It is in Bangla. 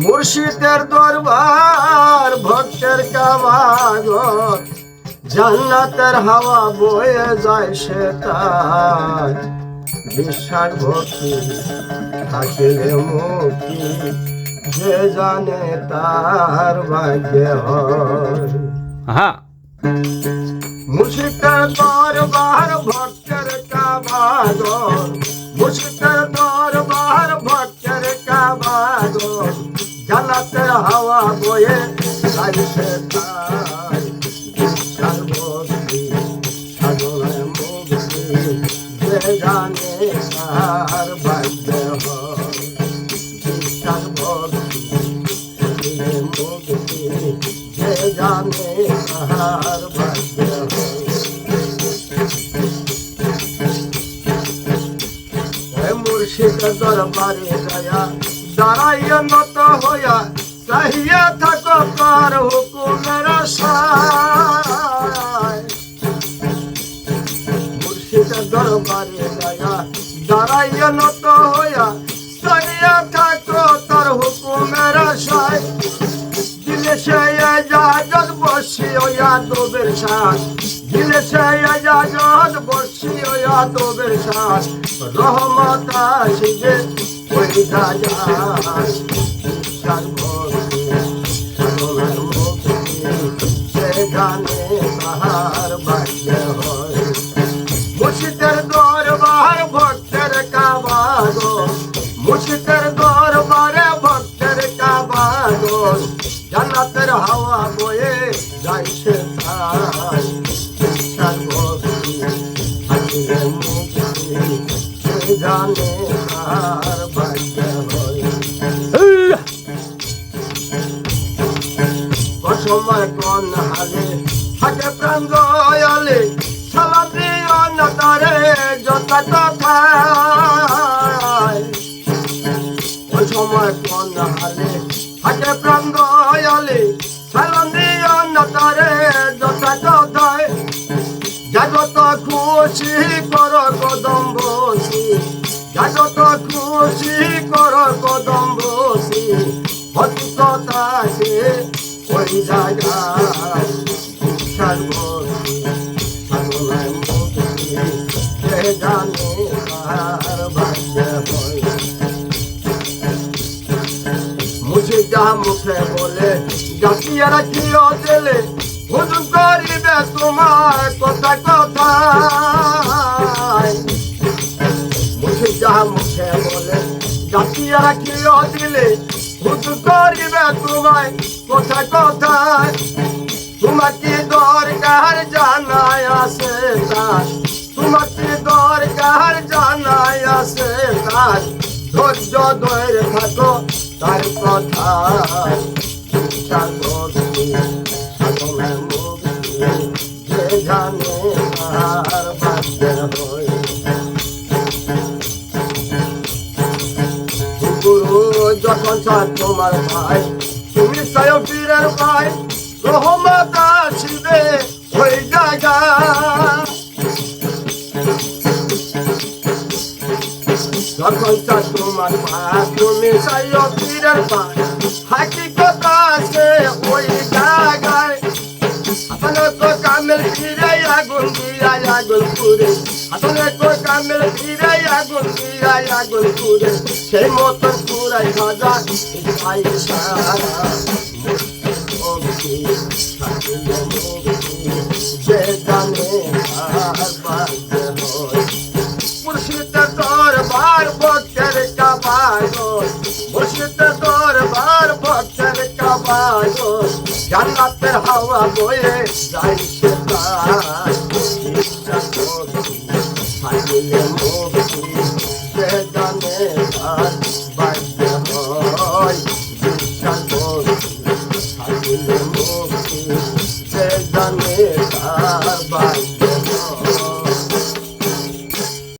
মুর্শিদের দরবার ভক্তের কাবাগর জান্নাতের হাওয়া বয়ে যায় সে তার। বিশ্বাস ভক্তি থাকিলে মুক্তি যে জানে তার ভাগ্য হয় মুর্শিদের দরবার ভক্তের কাবাগর মুর্শিদের জানে তার ভাগ্য মুর্শিদ দরবারে যায়া দাঁড়াইয়া নত হইয়া, চাহিয়া থাকো তার হুকুমের মুর্শিদ দরবারে যায়া দাঁড়াইয়া নত হইয়া, চাহিয়া থাকো তার হুকুমের দিলে সে ওয়া তোবের শ্বাস। দিলে সে জাজত বসি ওয়া তোবের শ্বাস। রহমত দরবার ভক্তের কাবাগো মুর্শিদের দরবারে ভক্তের হাওয়া বয়ে জানে তার ভাগ্য হয় অসময় কোন হালে থাকে প্রাণ দয়ালে সালাম দিও না তারে যত কথায় খুশি কর কদম বসি। জগত খুশি কর কদম বসি। ভক্ত তাসে ওই জায়গায়। যা মুখে বলে জাতিয়ারা কিও দিলে হুজুর করিবে তোমার কথা কথায়। মুখে যা মুখে বলে জাতিয়ারা কিও দিলে হুজুর করিবে তোমায় কথা কথায়। তোমাকে দরকার জানায় আসে তার? তোমাকে দরকার জানায় আসে তার? ধৈর্য ধরে থাকো তার কথা। সাধনায় মুক্তি যে জানে তার গুরু যখন চান তোমার ভাই, তুমি স্বয়ং পীরের ভাই, রহমত আসিবে ওই জায়গা চান তোমার ভাই তুমি স্বয়ং পীরের ভাই হাকিকত আছে ওই জায়গায় আপনার তো কামের ফিরে আগুন দিয়া আগুন পুরে আপনার তো কামের ফিরে আগুন দিয়া আগুন পুরে সেই মতন পুরাই ভাজা ভাই সারা। খুশিতে দরবার ভক্তের কাবায় জান্নাতের হাওয়া বয়ে যাই সে Thank you.